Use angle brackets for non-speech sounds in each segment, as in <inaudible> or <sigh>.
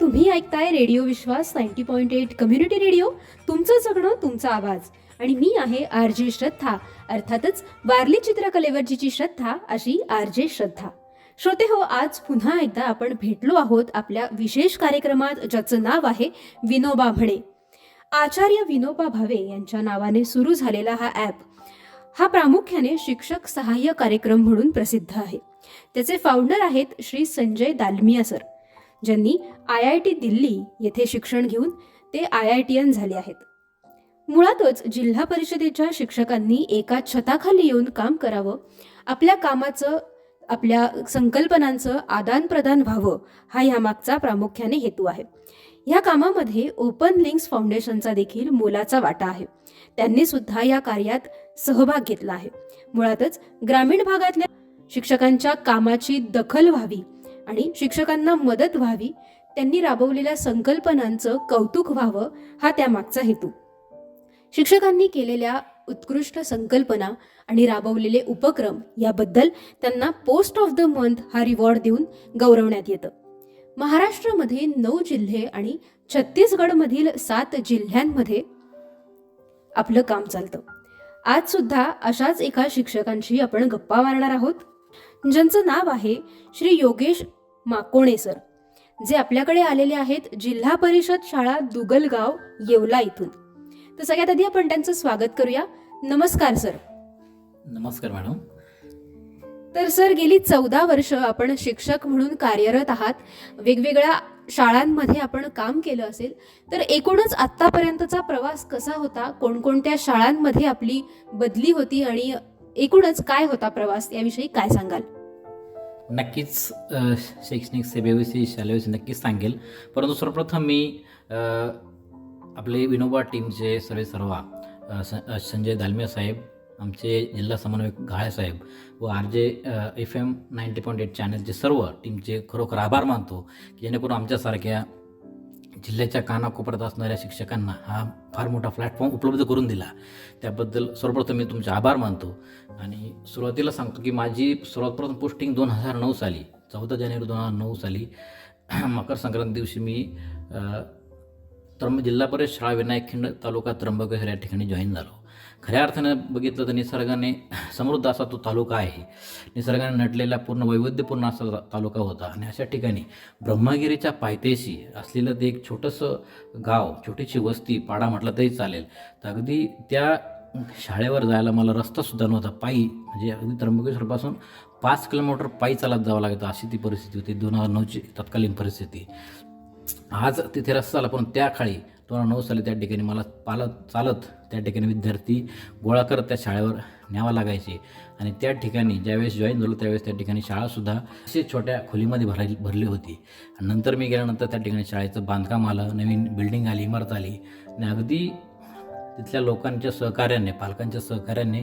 तुम्ही ऐकताय radio Vishwas ninety point eight community radio तुमचं जगणं तुमचा आवाज. आणि मी आहे आर जे श्रद्धा अर्थातच वारली चित्रकलेवरची श्रद्धा अशी आर जे श्रद्धा. श्रोते हो आज पुन्हा एकदा आपण भेटलो आहोत आपल्या विशेष कार्यक्रमात ज्याचं नाव आहे विनोबा म्हणे. आचार्य विनोबा भावे यांच्या नावाने सुरू झालेला हा ॲप हा प्रामुख्याने शिक्षक सहाय्य कार्यक्रम म्हणून प्रसिद्ध आहे. त्याचे फाउंडर आहेत श्री संजय दालमिया सर. ज्यांनी आय आय टी दिल्ली येथे शिक्षण घेऊन ते आय आय टी एन झाले आहेत. मुळातच जिल्हा परिषदेच्या शिक्षकांनी एका छताखाली येऊन काम करावं आपल्या कामाचं आपल्या संकल्पनांचं आदानप्रदान व्हावं हा ह्यामागचा प्रामुख्याने हेतू आहे. ह्या कामामध्ये ओपन लिंक्स फाउंडेशनचा देखील मोलाचा वाटा आहे. त्यांनी सुद्धा या कार्यात सहभाग घेतला आहे. मुळातच ग्रामीण भागातल्या शिक्षकांच्या कामाची दखल व्हावी आणि शिक्षकांना मदत व्हावी त्यांनी राबवलेल्या संकल्पनांचं कौतुक व्हावं हा त्यामागचा हेतू. शिक्षकांनी केलेल्या उत्कृष्ट संकल्पना आणि राबवलेले उपक्रम याबद्दल त्यांना पोस्ट ऑफ द मंथ हा रिवॉर्ड देऊन गौरवण्यात येतं. महाराष्ट्रामध्ये नऊ जिल्हे आणि छत्तीसगडमधील सात जिल्ह्यांमध्ये आपलं काम चालतं. आज सुद्धा अशाच एका शिक्षकांशी आपण गप्पा मारणार आहोत. ज्यांचं नाव आहे श्री योगेश माकोणे सर. जे आपल्याकडे आलेले आहेत जिल्हा परिषद शाळा दुगलगाव येवला इथून. तर सगळ्यात आधी आपण त्यांचं स्वागत करूया. नमस्कार सर. नमस्कार मॅडम. तर सर गेली चौदा वर्ष आपण शिक्षक म्हणून कार्यरत आहात. वेगवेगळ्या शाळांमध्ये आपण काम केलं असेल. तर एकूणच आत्तापर्यंतचा प्रवास कसा होता? कोणकोणत्या शाळांमध्ये आपली बदली होती? आणि एकूणच काय होता प्रवास? याविषयी काय सांगाल? नक्कीच शैक्षणिक सेवेविषयी शालेविषयी नक्कीच सांगेल. परंतु सर्वप्रथम मी आपले विनोबा टीमचे सर्वे सर्वा संजय दालमिया साहेब आमचे जिल्हा समन्वयक घाळे साहेब व R J F M ninety point eight चॅनलचे सर्व टीमचे खरोखर आभार मानतो की जेणेकरून आमच्यासारख्या जिल्ह्याच्या कानाकोपऱ्यात असणाऱ्या शिक्षकांना हा फार मोठा प्लॅटफॉर्म उपलब्ध करून दिला. त्याबद्दल सर्वप्रथम मी तुमचे आभार मानतो आणि सुरुवातीला सांगतो की माझी सर्वप्रथम पोस्टिंग दोन हजार नऊ साली चौदा जानेवारी दोन हजार नऊ साली <clears throat> मकर संक्रांती दिवशी मी त्रंब त्र्यंब जिल्हा परिषद शाळा विनायक खिंड तालुका त्र्यंबकेश्वर या ठिकाणी जॉईन झालो. खऱ्या अर्थानं बघितलं तर निसर्गाने समृद्ध असा तो तालुका आहे. निसर्गाने नटलेला पूर्ण वैविध्यपूर्ण असा तालुका होता. आणि अशा ठिकाणी ब्रह्मगिरीच्या पायथ्याशी असलेलं ते एक छोटंसं गाव छोटीशी वस्ती पाडा म्हटलं तरी चालेल. तर अगदी त्या शाळेवर जायला मला रस्तासुद्धा नव्हता. पायी म्हणजे अगदी त्र्यंबकेश्वरपासून पाच किलोमीटर पायी चालत जावं लागतं अशी ती परिस्थिती होती. दोन हजार नऊची तत्कालीन परिस्थिती. आज तिथे रस्ता आला पण त्या काळी दोन हजार नऊ साली त्या ठिकाणी मला पालत चालत त्या ठिकाणी विद्यार्थी गोळा करत त्या शाळेवर न्यावा लागायचे. आणि त्या ठिकाणी ज्यावेळेस जॉईन झालो त्यावेळेस त्या ठिकाणी शाळासुद्धा असे छोट्या खोलीमध्ये भरायची भरली होती. नंतर मी गेल्यानंतर त्या ठिकाणी शाळेचं बांधकाम आलं नवीन बिल्डिंग आली इमारत आली. आणि अगदी तिथल्या लोकांच्या सहकार्याने पालकांच्या सहकार्याने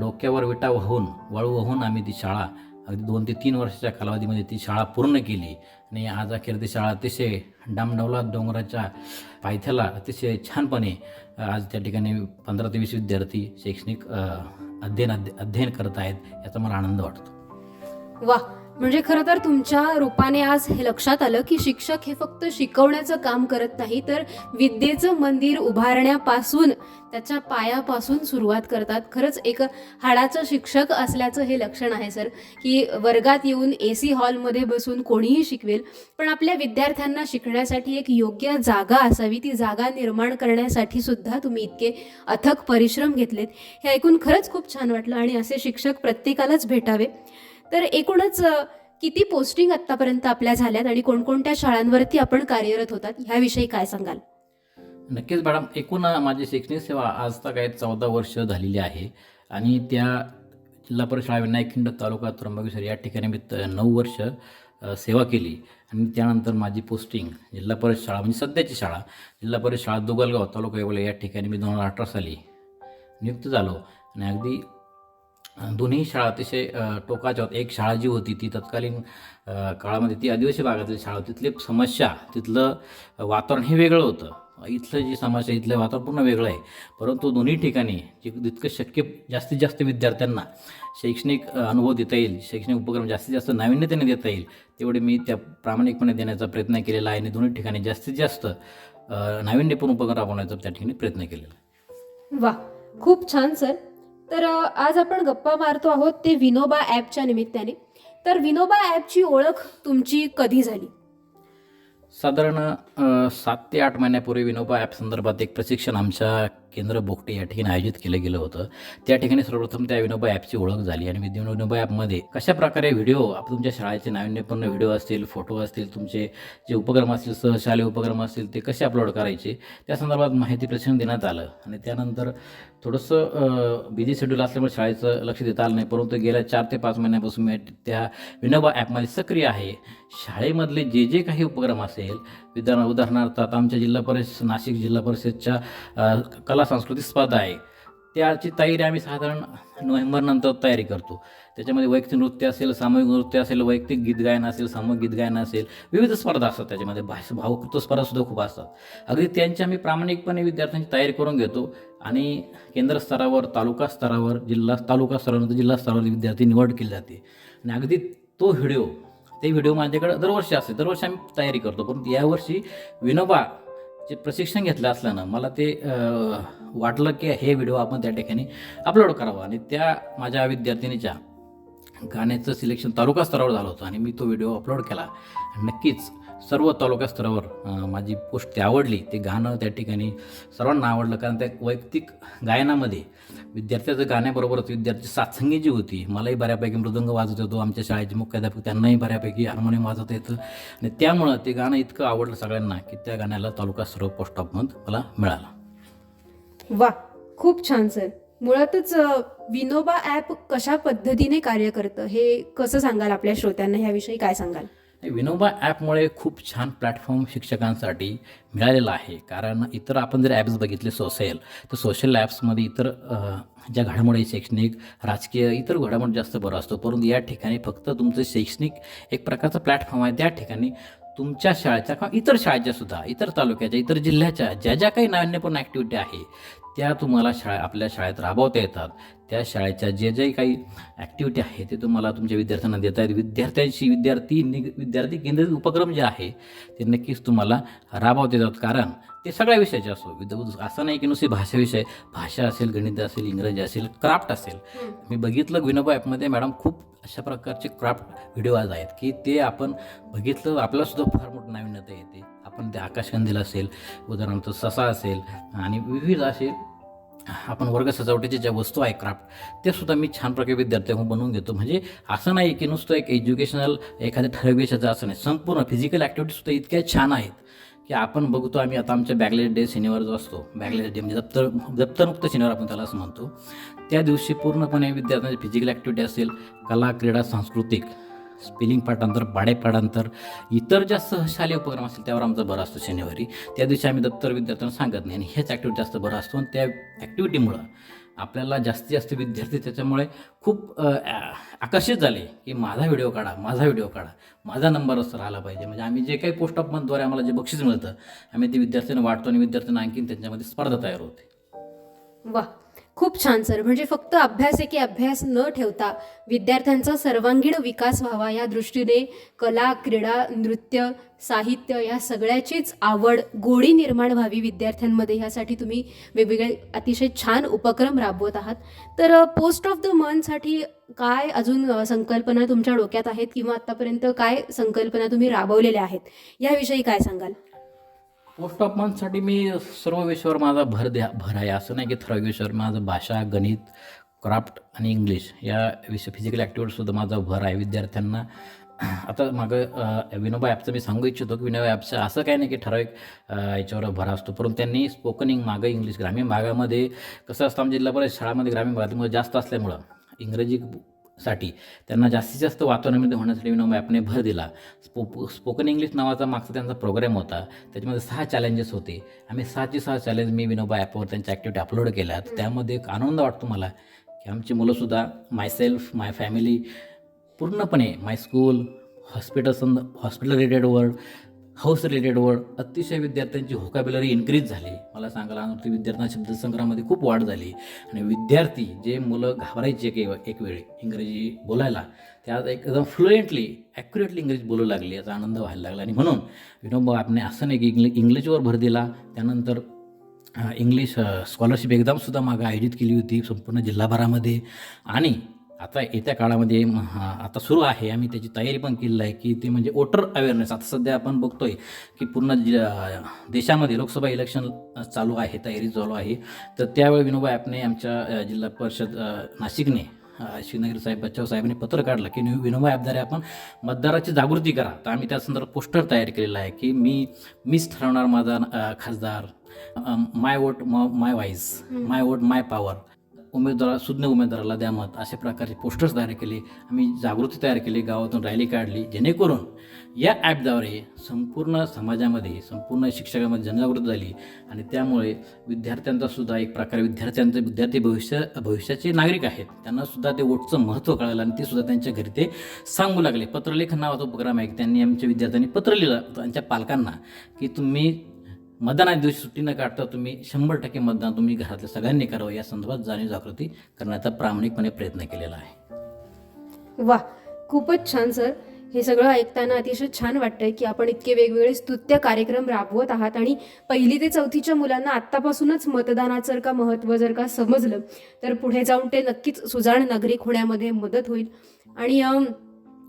डोक्यावर विटा वाहून वाळू वाहून आम्ही ती शाळा अगदी दोन ते तीन वर्षाच्या कालावधीमध्ये ती शाळा पूर्ण केली. आणि आज अखेर ती शाळा अतिशय डामडवला डोंगराच्या पायथ्याला अतिशय छानपणे आज त्या ठिकाणी पंधरा ते वीस विद्यार्थी शैक्षणिक अध्ययन अध्ययन करत आहेत याचा मला आनंद वाटतो. वा! म्हणजे खरं तर तुमच्या रूपाने आज हे लक्षात आलं की शिक्षक हे फक्त शिकवण्याचं काम करत नाही तर विद्येचं मंदिर उभारण्यापासून त्याच्या पायापासून सुरुवात करतात. खरंच एक हाडाचं शिक्षक असल्याचं हे लक्षण आहे सर की वर्गात येऊन ए सी हॉलमध्ये बसून कोणीही शिकवेल पण आपल्या विद्यार्थ्यांना शिकण्यासाठी एक योग्य जागा असावी. ती जागा निर्माण करण्यासाठी सुद्धा तुम्ही इतके अथक परिश्रम घेतलेत. हे ऐकून खरंच खूप छान वाटलं आणि असे शिक्षक प्रत्येकालाच भेटावे. तर एकूणच किती पोस्टिंग आतापर्यंत आपल्या झाल्यात आणि कोणकोणत्या शाळांवरती आपण कार्यरत होतात ह्याविषयी काय सांगाल? नक्कीच मॅडम एकूण माझी शैक्षणिक सेवा आज तक काय चौदा वर्ष झालेली आहे. आणि त्या जिल्हा परिषद शाळा विनायक खिंड तालुका त्र्यंबकेश्वर या ठिकाणी मी नऊ वर्ष सेवा केली. आणि त्यानंतर माझी पोस्टिंग जिल्हा परिषद शाळा म्हणजे सध्याची शाळा जिल्हा परिषद शाळा दुगलगाव तालुका येवले या ठिकाणी मी दोन हजार अठरा साली नियुक्त झालो. आणि अगदी दोन्ही शाळा अतिशय टोकाच्या होत्या एक शाळा जी होती ती तत्कालीन काळामध्ये ती आदिवासी भागातली शाळा होती. तिथली समस्या तिथलं वातावरण हे वेगळं होतं. इथलं जी समस्या इथलं वातावरण पूर्ण वेगळं आहे. परंतु दोन्ही ठिकाणी जे जितकं शक्य जास्तीत जास्त विद्यार्थ्यांना शैक्षणिक अनुभव देता येईल शैक्षणिक उपक्रम जास्तीत जास्त नाविन्यतेने देता येईल तेवढे मी त्या प्रामाणिकपणे देण्याचा प्रयत्न केलेला आहे आणि दोन्ही ठिकाणी जास्तीत जास्त नाविन्यपूर्ण उपक्रम राबवण्याचा त्या ठिकाणी प्रयत्न केलेला आहे. वा खूप छान सर. तर आज आपण गप्पा मारतो आहोत ते विनोबा ॲपच्या निमित्ताने. तर विनोबा ॲपची ओळख तुमची कधी झाली? साधारण सात ते आठ महिन्यापूर्वी विनोबा ॲप संदर्भात एक प्रशिक्षण आमच्या केंद्र बोगटे या ठिकाणी आयोजित केलं गेलं होतं. त्या ठिकाणी सर्वप्रथम त्या विनोबा ॲपची ओळख झाली आणि विद्या विनोबा ॲपमध्ये कशा प्रकारे व्हिडिओ तुमच्या शाळेचे नाविन्यपूर्ण व्हिडिओ असतील फोटो असतील तुमचे जे उपक्रम असतील सहशालेय उपक्रम असतील ते कसे अपलोड करायचे त्या संदर्भात माहिती प्रशिक्षण देण्यात आलं. आणि त्यानंतर थोडंसं बिझी शेड्यूल असल्यामुळे शाळेचं लक्ष देता आलं नाही परंतु गेल्या चार ते पाच महिन्यापासून मी त्या विनोबा ॲपमध्ये सक्रिय आहे. शाळेमधले जे जे काही उपक्रम असेल विधान उदाहरणार्थ आता आमच्या जिल्हा परिषद नाशिक जिल्हा परिषदच्या कला सांस्कृतिक स्पर्धा आहे. त्याची तयारी आम्ही साधारण नोव्हेंबरनंतर तयारी करतो. त्याच्यामध्ये वैयक्तिक नृत्य असेल सामूहिक नृत्य असेल वैयक्तिक गीत गायन असेल सामूहिक गीत गायन असेल विविध स्पर्धा असतात त्याच्यामध्ये. भाष भावकृत स्पर्धासुद्धा खूप असतात. अगदी त्यांची आम्ही प्रामाणिकपणे विद्यार्थ्यांची तयारी करून घेतो आणि केंद्र स्तरावर तालुका स्तरावर जिल्हा तालुका स्तरावर जिल्हा स्तरावर विद्यार्थी निवड केली जाते. आणि अगदी तो व्हिडिओ ते व्हिडिओ माझ्याकडे दरवर्षी असते. दरवर्षी आम्ही तयारी करतो. परंतु यावर्षी विनोबा जे प्रशिक्षण घेतलं असल्यानं मला ते वाटलं की हे व्हिडिओ आपण त्या ठिकाणी अपलोड करावा. आणि त्या माझ्या विद्यार्थिनीच्या गाण्याचं सिलेक्शन तालुका स्तरावर झालं होतं आणि मी तो व्हिडिओ अपलोड केला. आणि नक्कीच सर्व तालुका स्तरावर माझी पोस्ट ती आवडली ते गाणं त्या ठिकाणी सर्वांना आवडलं. कारण त्या वैयक्तिक गायनामध्ये विद्यार्थ्याचं गाण्याबरोबरच विद्यार्थी साथसंगी जी होती मलाही बऱ्यापैकी मृदंग वाजवत होतो. आमच्या शाळेचे मुख्याध्यापक त्यांनाही बऱ्यापैकी हार्मोनियम वाजवता येतं. आणि त्यामुळं ते गाणं इतकं आवडलं सगळ्यांना की त्या गाण्याला तालुका स्तरावर पोस्ट ऑफ मला मिळाला. वा खूप छान सर. मुळातच विनोबा ॲप कशा पद्धतीने कार्य करतं हे कसं सांगाल आपल्या श्रोत्यांना? ह्याविषयी काय सांगाल? विनोबा ॲपमुळे खूप छान प्लॅटफॉर्म शिक्षकांसाठी मिळालेला आहे. कारण इतर आपण जर ॲप्स बघितले सोशल तर सोशल ॲप्समध्ये इतर ज्या घडामोडी शैक्षणिक राजकीय इतर घडामोडी जास्त बरं असतो. परंतु या ठिकाणी फक्त तुमचं शैक्षणिक एक प्रकारचा प्लॅटफॉर्म आहे. त्या ठिकाणी तुमच्या शाळेच्या किंवा इतर शाळेच्या सुद्धा इतर तालुक्याच्या इतर जिल्ह्याच्या ज्या ज्या काही नाविन्यपूर्ण ॲक्टिव्हिटी आहे त्या तुम्हाला शाळा आपल्या शाळेत राबवता येतात. त्या शाळेच्या जे जे काही ॲक्टिव्हिटी आहे ते तुम्हाला तुमच्या विद्यार्थ्यांना देता येत. विद्यार्थ्यांशी विद्यार्थी निग विद्यार्थी केंद्रित उपक्रम जे आहे ते नक्कीच तुम्हाला राबवता येतात. कारण ते सगळ्या विषयाचे असो विद असं नाही की नुसती भाषा विषय भाषा असेल गणित असेल इंग्रजी असेल क्राफ्ट असेल. मी बघितलं विनोबा ॲपमध्ये मॅडम खूप अशा प्रकारचे क्राफ्ट व्हिडिओ आज आहेत की ते आपण बघितलं आपल्यालासुद्धा फार मोठं नाविन्यता येते. आपण ते आकाशकंदील असेल उदाहरणार्थ ससा असेल आणि विविध असे आपण वर्ग सजावटीच्या ज्या वस्तू आहे क्राफ्ट ते सुद्धा मी छान प्रकारे विद्यार्थ्यांकडून बनवून घेतो म्हणजे असं नाही की नुसतं एक एज्युकेशनल एखाद्या ठराविक विषयाचं असं नाही. संपूर्ण फिजिकल ॲक्टिव्हिटीसुद्धा इतक्या छान आहेत की आपण बघतो आम्ही आता आमच्या बॅगलेस डे शनिवार जो असतो बॅगलेस डे म्हणजे दप्तर दप्तरमुक्त शनिवार आपण त्याला असं म्हणतो. त्या दिवशी पूर्णपणे विद्यार्थ्यांची फिजिकल ॲक्टिव्हिटी असेल कला क्रीडा सांस्कृतिक स्पेलिंग पाठांतर भाडे पाठांतर इतर ज्या सहशालेय उपक्रम असतील त्यावर आमचा भर असतो शनिवारी. त्या दिवशी आम्ही दप्तर विद्यार्थ्यांना सांगत नाही आणि हेच ॲक्टिव्हिटी जास्त भर असतो आणि त्या ॲक्टिव्हिटीमुळं आपल्याला जास्तीत जास्त विद्यार्थी त्याच्यामुळे खूप आकर्षित झाले की माझा व्हिडिओ काढा माझा व्हिडिओ काढा माझा नंबर असं राहिला पाहिजे. म्हणजे आम्ही जे काही पोस्ट ऑफ मंथद्वारे आम्हाला जे बक्षीस मिळतं आम्ही ते विद्यार्थ्यांना वाटतो आणि विद्यार्थ्यांना आणखीन त्यांच्यामध्ये स्पर्धा तयार होते. वा खूप छान सर. म्हणजे फक्त अभ्यास एके अभ्यास न ठेवता विद्यार्थ्यांचा सर्वांगीण विकास व्हावा या दृष्टीने कला क्रीडा नृत्य साहित्य या सगळ्याचीच आवड गोडी निर्माण व्हावी विद्यार्थ्यांमध्ये. यासाठी तुम्ही वेगवेगळे अतिशय छान उपक्रम राबवत आहात. तर पोस्ट ऑफ द मंथसाठी काय अजून संकल्पना तुमच्या डोक्यात आहेत किंवा आतापर्यंत काय संकल्पना तुम्ही राबवलेल्या आहेत? याविषयी काय सांगाल? पोस्ट ऑफ मंथसाठी मी सर्व विषयावर माझा भर द्या भर आहे. असं नाही की ठराविक विषयावर माझं भाषा गणित क्राफ्ट आणि इंग्लिश या विषय फिजिकल ॲक्टिव्हिटीसुद्धा माझा भर आहे. विद्यार्थ्यांना <clears throat> आता मागं विनोबा ॲपचं मी सांगू इच्छितो की विनोबा ॲपचं असं काही नाही की ठराविक याच्यावर भर असतो. परंतु त्यांनी स्पोकन इंग मागं इंग्लिश ग्रामीण भागामध्ये कसं असतं आमच्या जिल्हा परिषद शाळामध्ये ग्रामीण भागामध्ये जास्त असल्यामुळं इंग्रजी साठी. त्यांना जास्तीत जास्त वातावरणामध्ये होण्यासाठी विनोबा ॲपने भर दिला. स्पो स्पोकन इंग्लिश नावाचा मागचा त्यांचा प्रोग्राम होता. त्याच्यामध्ये सहा चॅलेंजेस होते. आम्ही सहाचे सहा चॅलेंज मी विनोबा ॲपवर त्यांच्या ॲक्टिव्हिटी अपलोड केल्यात त्यामध्ये एक आनंद वाटतो मला की आमची मुलंसुद्धा मायसेल्फ माय फॅमिली पूर्णपणे माय स्कूल हॉस्पिटल संद hospital related word house related word अतिशय विद्यार्थ्यांची व्होकॅब्युलरी इन्क्रीज झाली. मला सांगायला अनुभूती विद्यार्थ्यांना शब्दसंग्रहामध्ये खूप वाढ झाली. आणि विद्यार्थी जे मुलं घाबरायचे एक एक वेळी इंग्रजी बोलायला त्यात एकदम फ्लुएंटली ॲक्युरेटली इंग्रजी बोलू लागली याचा आनंद व्हायला लागला. आणि म्हणून विनोबा आपने असं नाही की इंग्लिश इंग्लिशवर भर दिला. त्यानंतर इंग्लिश स्कॉलरशिप एक्झामसुद्धा मागं आयोजित केली होती संपूर्ण जिल्हाभरामध्ये. आणि आता येत्या काळामध्ये आता सुरू आहे. आम्ही त्याची तयारी पण केलेली आहे की ते म्हणजे वोटर अवेअरनेस. आता सध्या आपण बघतोय की पूर्ण देशामध्ये लोकसभा इलेक्शन चालू आहे तयारी चालू आहे. तर त्यावेळी विनोबा ॲपने आमच्या जिल्हा परिषद नाशिकने शिवनगरी साहेब बच्चाव साहेबांनी पत्र काढलं की न्यू विनोबा ॲपद्वारे आपण मतदाराची जागृती करा. तर आम्ही त्या संदर्भात पोस्टर तयार केलेलं आहे की मी मीच ठरवणार माझा खासदार. My vote my voice. My vote my power. उमेदवार सुज्ञ उमेदवाराला द्या मत. अशा प्रकारचे पोस्टर्स तयार केले. आम्ही जागृती तयार केली गावातून रॅली काढली. जेणेकरून या ॲपद्वारे संपूर्ण समाजामध्ये संपूर्ण शिक्षकामध्ये जनजागृती झाली. आणि त्यामुळे विद्यार्थ्यांचा सुद्धा एक प्रकारे विद्यार्थ्यांचं विद्यार्थी भविष्य भविष्याचे नागरिक आहेत. त्यांना सुद्धा ते वोटचं महत्त्व कळलं आणि ते सुद्धा त्यांच्या घरी ते सांगू लागले. पत्रलेखन नावाचा उपक्रम आहे. त्यांनी आमच्या विद्यार्थ्यांनी पत्र लिहिलं. त्यांच्या पालकांना की तुम्ही मतदानाच्या दिवशी सुट्टी न काढता तुम्ही शंभर टक्के मतदान तुम्ही घरातल्या सगळ्यांनी करावं. या संदर्भात जाणीव जागृती करण्याचा प्रामाणिकपणे प्रयत्न केलेला आहे. वा खूपच छान सर. हे सगळं ऐकताना अतिशय छान वाटतंय की आपण इतके वेगवेगळे स्तुत्य कार्यक्रम राबवत आहात आणि पहिली ते चौथीच्या मुलांना आत्तापासूनच मतदानाचं जर का महत्त्व जर का समजलं तर पुढे जाऊन ते नक्कीच सुजाण नागरिक होण्यामध्ये मदत होईल. आणि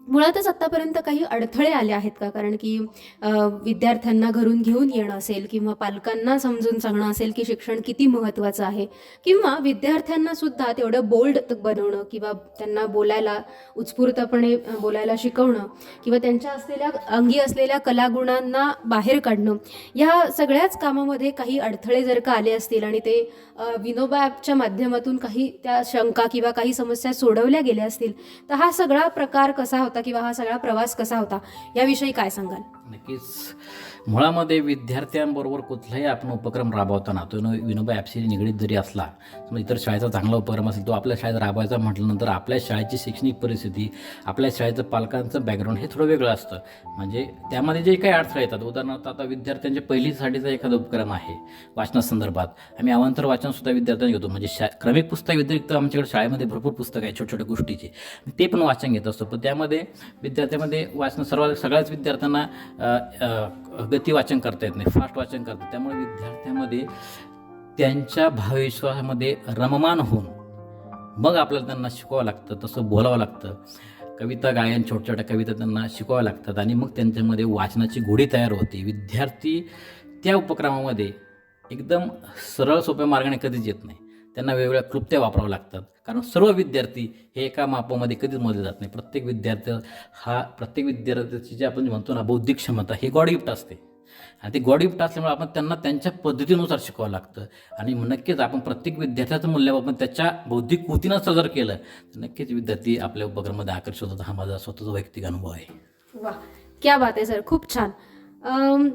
मुळातच आत्तापर्यंत काही अडथळे आले आहेत का? कारण की विद्यार्थ्यांना घरून घेऊन येणं असेल किंवा पालकांना समजून सांगणं असेल की शिक्षण किती महत्त्वाचं आहे किंवा विद्यार्थ्यांना सुद्धा तेवढं बोल्ड बनवणं किंवा त्यांना बोलायला उत्स्फूर्तपणे बोलायला शिकवणं किंवा त्यांच्या असलेल्या अंगी असलेल्या कलागुणांना बाहेर काढणं या सगळ्याच कामामध्ये काही अडथळे जर का आले असतील आणि ते विनोबा ॲपच्या माध्यमातून काही त्या शंका किंवा काही समस्या सोडवल्या गेल्या असतील तर हा सगळा प्रकार कसा होता किंवा हा सगळा प्रवास कसा होता? याविषयी काय सांगाल? नक्कीच. मुळामध्ये विद्यार्थ्यांबरोबर कुठलाही आपण उपक्रम राबवताना तो विनोबा ॲपशी निगडीत जरी असला समजा इतर शाळेचा चांगला उपक्रम असेल तो आपल्या शाळेत राबवायचा म्हटल्यानंतर आपल्या शाळेची शैक्षणिक परिस्थिती आपल्या शाळेचं पालकांचं बॅकग्राऊंड हे थोडं वेगळं असतं. म्हणजे त्यामध्ये जे काही अडथळे येतात उदाहरणार्थ आता विद्यार्थ्यांच्या पहिलीसाठीचा एखादा उपक्रम आहे वाचनासंदर्भात आम्ही अवांतर वाचनसुद्धा विद्यार्थ्यांना घेतो. म्हणजे शा क्रमिक पुस्तक व्यतिरिक्त आमच्याकडे शाळेमध्ये भरपूर पुस्तक आहे छोट्या छोट्या गोष्टीचे. ते पण वाचन घेत असतो. पण त्यामध्ये विद्यार्थ्यामध्ये वाचन सर्व सगळ्याच विद्यार्थ्यांना गती वाचन करता येत नाही फास्ट वाचन करतात त्यामुळे विद्यार्थ्यामध्ये त्यांच्या भावविश्वासामध्ये रममान होऊन मग आपल्याला त्यांना शिकवावं लागतं तसं बोलावं लागतं. कविता गायन छोट्या छोट्या कविता त्यांना शिकवाव्या लागतात आणि मग त्यांच्यामध्ये वाचनाची गोडी तयार होते. विद्यार्थी त्या उपक्रमामध्ये एकदम सरळ सोप्या मार्गाने कधीच येत नाही. त्यांना वेगवेगळ्या क्लुप्त्या वापराव्या लागतात. कारण सर्व विद्यार्थी हे एका मापामध्ये कधीच मोजले जात नाही. प्रत्येक विद्यार्थी हा प्रत्येक विद्यार्थ्याची जे आपण म्हणतो ना बौद्धिक क्षमता हे गॉड गिफ्ट असते. आणि ते गॉड गिफ्ट असल्यामुळे आपण त्यांना त्यांच्या पद्धतीनुसार शिकवावं लागतं. आणि मग नक्कीच आपण प्रत्येक विद्यार्थ्याचं मूल्यमापन त्याच्या बौद्धिक कृतीनं जर केलं तर नक्कीच विद्यार्थी आपल्या उपक्रमामध्ये आकर्षित होतात. हा माझा स्वतःचा वैयक्तिक अनुभव आहे. वा क्या बात आहे सर. खूप छान.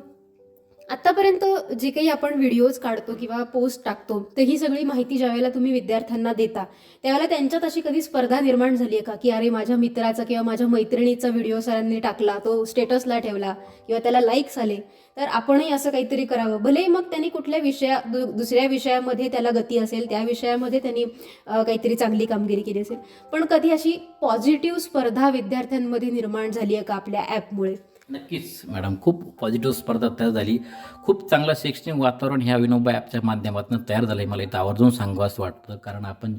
आत्तापर्यंत जे काही आपण व्हिडिओज काढतो किंवा पोस्ट टाकतो तर ही सगळी माहिती ज्यावेळेला तुम्ही विद्यार्थ्यांना देता त्यावेळेला त्यांच्यात अशी कधी स्पर्धा निर्माण झाली आहे का? की अरे माझ्या मित्राचा किंवा माझ्या मैत्रिणीचा व्हिडिओ सरांनी टाकला तो स्टेटसला ठेवला किंवा त्याला लाईक्स आले तर आपणही असं काहीतरी करावं. भलेही मग त्यांनी कुठल्या विषया दु- दुसऱ्या विषयामध्ये त्याला गती असेल त्या विषयामध्ये त्यांनी काहीतरी चांगली कामगिरी केली असेल पण कधी अशी पॉझिटिव्ह स्पर्धा विद्यार्थ्यांमध्ये निर्माण झाली आहे का आपल्या ॲपमुळे नक्कीच मॅडम. खूप पॉझिटिव्ह स्पर्धा तयार झाली. खूप चांगलं शैक्षणिक वातावरण ह्या विनोबा ॲपच्या माध्यमातून तयार झालं आहे मला इथं आवर्जून सांगावंसं वाटतं. कारण आपण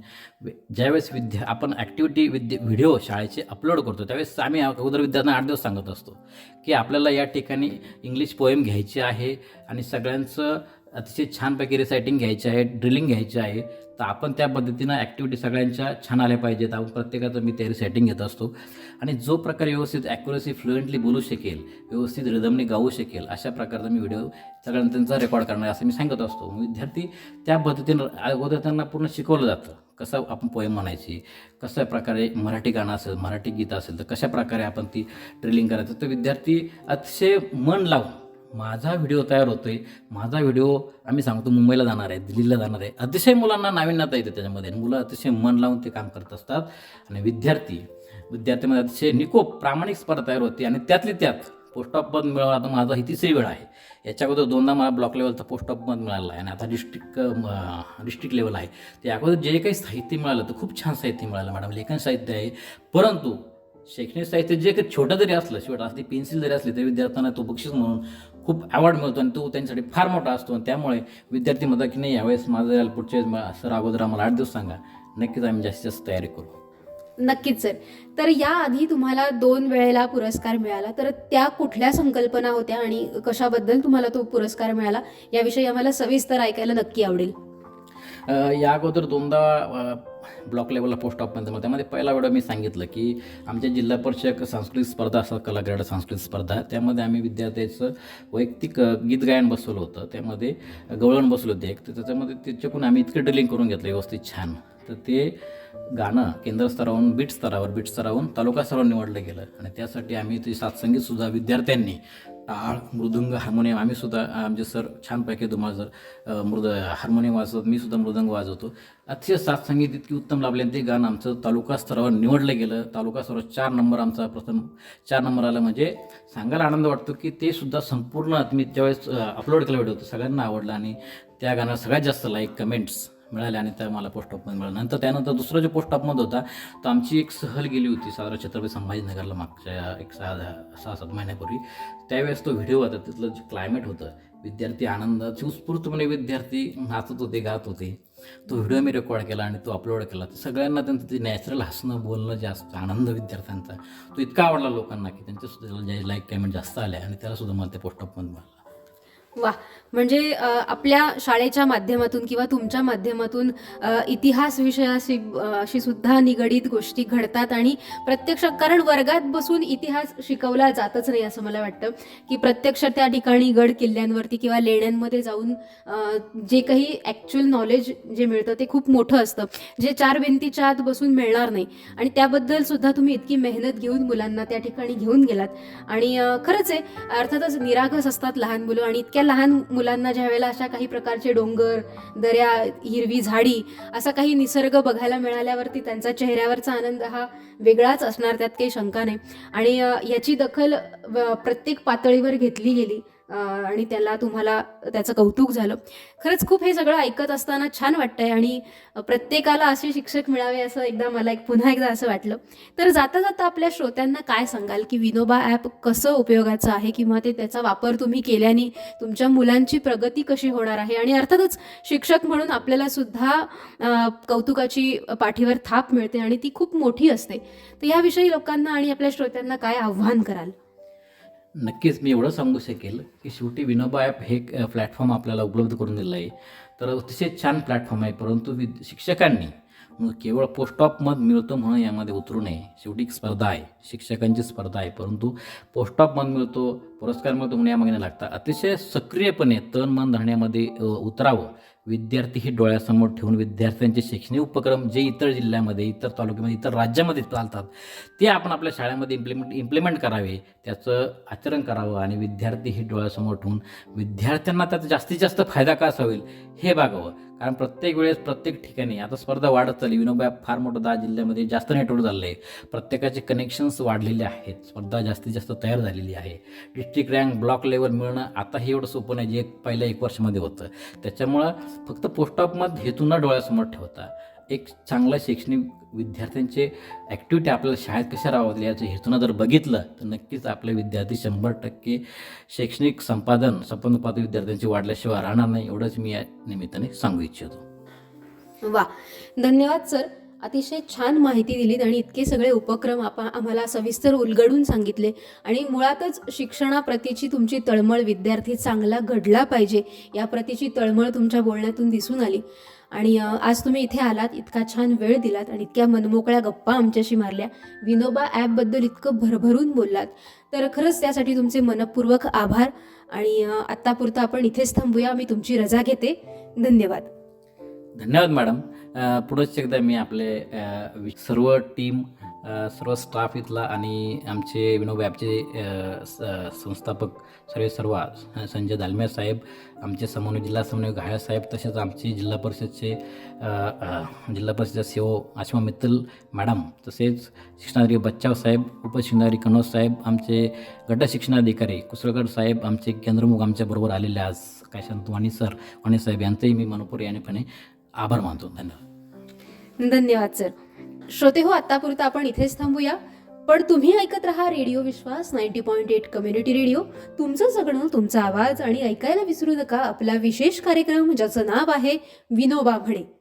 ज्यावेळेस विद्या आपण ॲक्टिव्हिटी विद्या व्हिडिओ शाळेचे अपलोड करतो त्यावेळेस आम्ही अगोदर विद्यार्थ्यांना आठ दिवस सांगत असतो की आपल्याला या ठिकाणी इंग्लिश पोएम घ्यायची आहे आणि सगळ्यांचं अतिशय छानपैकी रिसायटिंग घ्यायची आहे ड्रिलिंग घ्यायची आहे. तर आपण त्या पद्धतीनं ॲक्टिव्हिटी सगळ्यांच्या छान आल्या पाहिजेत. आपण प्रत्येकाचं मी ते रिसायटिंग घेत असतो. आणि जो प्रकारे व्यवस्थित ॲक्युरसी फ्लुएंटली बोलू शकेल व्यवस्थित रिदमने गाऊ शकेल अशा प्रकारचा मी व्हिडिओ सगळ्यांना त्यांचा रेकॉर्ड करणार असं मी सांगत असतो. विद्यार्थी त्या पद्धतीनं अगोदर त्यांना पूर्ण शिकवलं जातं. कसं आपण पोएम म्हणायची कशा प्रकारे मराठी गाणं असेल मराठी गीतं असेल तर कशा प्रकारे आपण ती ड्रिलिंग करायचं. तर विद्यार्थी अतिशय मन लावून माझा व्हिडिओ तयार होतोय. माझा व्हिडिओ आम्ही सांगतो मुंबईला जाणार आहे दिल्लीला जाणार आहे. अतिशय मुलांना नाविन्यता येते त्याच्यामध्ये. आणि मुलं अतिशय मन लावून ते काम करत असतात. आणि विद्यार्थी विद्यार्थ्यांमध्ये अतिशय निकोप प्रामाणिक स्पर्धा तयार होते. आणि त्यातली त्यात पोस्ट ऑफ पद मिळाला आता माझा ही तिसरी वेळ आहे. याच्या अगोदर दोनदा मला ब्लॉक लेवलचा पोस्ट ऑफ पद मिळाला आहे. आणि आता डिस्ट्रिक्ट डिस्ट्रिक्ट लेवल आहे. त्या अगोदर जे काही साहित्य मिळालं तर खूप छान साहित्य मिळालं. मॅडम लेखन साहित्य आहे. परंतु शैक्षणिक साहित्य जे काही छोटं जरी असलं शेवट असली पेन्सिल जरी असली तरी विद्यार्थ्यांना तो बक्षीस म्हणून खूप अवॉर्ड मिळतो आणि तो त्यांच्यासाठी फार मोठा असतो. आणि त्यामुळे विद्यार्थी म्हणतात की नाही यावेळेस माझं याला पुढच्या वेळेस सर अगोदर आम्हाला आठ दिवस सांगा. नक्कीच आम्ही जास्तीत जास्त तयारी करू. नक्कीच सर. तर याआधी तुम्हाला दोन वेळेला पुरस्कार मिळाला. तर त्या कुठल्या संकल्पना होत्या आणि कशाबद्दल तुम्हाला तो पुरस्कार मिळाला? याविषयी आम्हाला सविस्तर ऐकायला नक्की आवडेल. या अगोदर दोनदा ब्लॉक लेवलला पोस्ट ऑफ पण त्यामध्ये पहिला वेळा मी सांगितलं की आमच्या जिल्हा परिषद सांस्कृतिक स्पर्धा असतात कलाक्रीडा सांस्कृतिक स्पर्धा. त्यामध्ये आम्ही विद्यार्थ्याचं वैयक्तिक गीत गायन बसवलं होतं. त्यामध्ये गवळण बसलो होते एक. तर त्याच्यामध्ये त्याच्याकडून आम्ही इतकं ड्रिलिंग करून घेतलं व्यवस्थित छान. तर ते गाणं केंद्र स्तरावरून बीट स्तरावर बीट स्तरावरून तालुका स्तरावर निवडलं गेलं. आणि त्यासाठी आम्ही ते सातसंगीतसुद्धा विद्यार्थ्यांनी टाळ मृदुंग हार्मोनियम. आम्ही सुद्धा आमचे सर छानपैकी तुम्हाला जर मृद हार्मोनियम वाजवत मी सुद्धा मृदंग वाजवतो. अतिशय सातसंगीत इतकी उत्तम लाभले आणि ते गाणं आमचं तालुका स्तरावर निवडलं गेलं. तालुका स्तरावर चार नंबर आमचा प्रथम चार नंबर आला. म्हणजे सांगायला आनंद वाटतो की ते सुद्धा संपूर्ण मी त्यावेळेस अपलोड केला व्हिडिओ होतं सगळ्यांना आवडलं आणि त्या गाण्याला सगळ्यात जास्त लाईक कमेंट्स मिळाले आणि त्या मला पोस्ट ऑफमध्ये मिळालं. नंतर त्यानंतर दुसरा जो पोस्ट ऑफमध्ये होता तर आमची एक सहल गेली होती साधारण छत्रपती संभाजीनगरला मागच्या एक सहा सहा सात महिन्यापूर्वी. त्यावेळेस तो व्हिडिओ होता तिथलं जे क्लायमेट होतं विद्यार्थी आनंदाची उत्स्फूर्तपणे विद्यार्थी नाचत होते गात होते. तो व्हिडिओ मी रेकॉर्ड केला आणि तो अपलोड केला. तर सगळ्यांना त्यांचं ते नॅचरल हसणं बोलणं जे असतं आनंद विद्यार्थ्यांचा तो इतका आवडला लोकांना की त्यांच्यासुद्धा जे लाईक कमेंट जास्त आले आणि त्याला सुद्धा मला ते पोस्ट ऑफमध्ये मिळालं. वा. म्हणजे आपल्या शाळेच्या माध्यमातून किंवा तुमच्या माध्यमातून इतिहास विषयाशी अशी सुद्धा निगडीत गोष्टी घडतात आणि प्रत्यक्ष कारण वर्गात बसून इतिहास शिकवला जातच नाही असं मला वाटतं की प्रत्यक्ष त्या ठिकाणी गड किल्ल्यांवरती किंवा लेण्यांमध्ये जाऊन जे काही ॲक्च्युअल नॉलेज जे मिळतं ते खूप मोठं असतं. जे चार भिंतीच्या आत बसून मिळणार नाही. आणि त्याबद्दल सुद्धा तुम्ही इतकी मेहनत घेऊन मुलांना त्या ठिकाणी घेऊन गेलात. आणि खरंच आहे अर्थातच निरागस असतात लहान मुलं आणि इतक्या लहान मुलांना ज्या वेळेला अशा काही प्रकारचे डोंगर दऱ्या हिरवी झाडी असा काही निसर्ग बघायला मिळाल्यावरती त्यांचा चेहऱ्यावरचा आनंद हा वेगळाच असणार त्यात काही शंका नाही. आणि याची दखल प्रत्येक पातळीवर घेतली गेली. आणि त्याला तुम्हाला त्याचं कौतुक झालं. खरंच खूप हे सगळं ऐकत असताना छान वाटतंय आणि प्रत्येकाला असे शिक्षक मिळावे असं एकदा मला एक पुन्हा एकदा असं वाटलं. तर जाता जाता आपल्या श्रोत्यांना काय सांगाल की विनोबा ॲप कसं उपयोगाचं आहे किंवा ते त्याचा वापर तुम्ही केल्याने तुमच्या मुलांची प्रगती कशी होणार आहे? आणि अर्थातच शिक्षक म्हणून आपल्याला सुद्धा कौतुकाची पाठीवर थाप मिळते आणि ती खूप मोठी असते. तर याविषयी लोकांना आणि आपल्या श्रोत्यांना काय आव्हान कराल? नक्कीच मी एवढं सांगू शकेल की शेवटी विनोबा ॲप हे प्लॅटफॉर्म आपल्याला उपलब्ध करून दिलं आहे. तर अतिशय छान प्लॅटफॉर्म आहे परंतु विद शिक्षकांनी केवळ पोस्ट ऑफ मत मिळतो म्हणून यामध्ये उतरू नये. शेवटी एक स्पर्धा आहे शिक्षकांची स्पर्धा आहे परंतु पोस्ट ऑफ मत मिळतो पुरस्कार मिळतो म्हणून यामागे नाही लागता अतिशय सक्रियपणे तन मन धरण्यामध्ये उतरावं विद्यार्थी हे डोळ्यासमोर ठेवून विद्यार्थ्यांचे शैक्षणिक उपक्रम जे इतर जिल्ह्यामध्ये इतर तालुक्यामध्ये इतर राज्यामध्ये चालतात ते आपण आपल्या शाळेमध्ये इम्प्लिमेंट इम्प्लिमेंट करावे. त्याचं आचरण करावं आणि विद्यार्थी हे डोळ्यासमोर ठेवून विद्यार्थ्यांना त्याचा जास्तीत जास्त फायदा कसा होईल हे बघावं. कारण प्रत्येक वेळेस प्रत्येक ठिकाणी आता स्पर्धा वाढत चालली. विनोबा फार मोठं दहा जिल्ह्यामध्ये जास्त नेटवर्क झालं आहे प्रत्येकाचे कनेक्शन्स वाढलेले आहेत. स्पर्धा जास्तीत जास्त तयार झालेली आहे. डिस्ट्रिक्ट रँक ब्लॉक लेवल मिळणं आता हे एवढं सोपं नाही जे एक पहिल्या एक वर्षामध्ये होतं. त्याच्यामुळं फक्त पोस्ट ऑफ मत डोळ्यासमोर ठेवता. एक चांगला शैक्षणिक विद्यार्थ्यांचे ॲक्टिव्हिटी आपल्याला शाळेत कशा राबवल्या याचं हेतून जर बघितलं तर नक्कीच आपले विद्यार्थी शंभर टक्के शैक्षणिक संपादन संपन्न पातळी विद्यार्थ्यांची वाढल्याशिवाय राहणार नाही एवढंच मी या निमित्ताने सांगू इच्छितो. वा. धन्यवाद सर. अतिशय छान माहिती दिलीत आणि इतके सगळे उपक्रम आपण आम्हाला सविस्तर उलगडून सांगितले आणि मुळातच शिक्षणाप्रतीची तुमची तळमळ विद्यार्थी चांगला घडला पाहिजे या प्रतीची तळमळ तुमच्या बोलण्यातून दिसून आली. आणि आज तुम्ही इथे आलात इतका छान वेळ दिलात आणि इतक्या मनमोकळ्या गप्पा आमच्याशी मारल्या. विनोबा ॲपबद्दल इतकं भरभरून बोललात. तर खरंच त्यासाठी तुमचे मनपूर्वक आभार आणि आत्तापुरतं आपण इथेच थांबूया. मी तुमची रजा घेते. धन्यवाद. धन्यवाद मॅडम. पुढच पुढंच एकदा मी आपले सर्व टीम सर्व स्टाफ इथला आणि आमचे विनोबा ॲपचे स- संस्थापक सर्व सर्व संजय दालमे साहेब आमचे समन्वय जिल्हा समन्वय घाया साहेब तसेच आमचे जिल्हा परिषदचे जिल्हा परिषद सीओ आशिमा मित्तल मॅडम तसेच शिक्षणाधिकारी बच्चाव साहेब उपशिक्षणाधिकारी कनोज साहेब आमचे गट शिक्षणाधिकारी कुसळगड साहेब आमचे केंद्रमुख आमच्याबरोबर आलेले आज कायशांत वाणी सर वाणी साहेब यांचंही मी मनपूर यानेपणे आभार मानतो. धन्यवाद. धन्यवाद सर. श्रोते हो आतापुरतं आपण इथेच थांबूया. पण तुम्ही ऐकत राहा radio Vishwas ninety point eight community radio. तुमचं जगणं तुमचा आवाज आणि ऐकायला विसरू नका. आपला विशेष कार्यक्रम ज्याचं नाव आहे विनोबा म्हणे.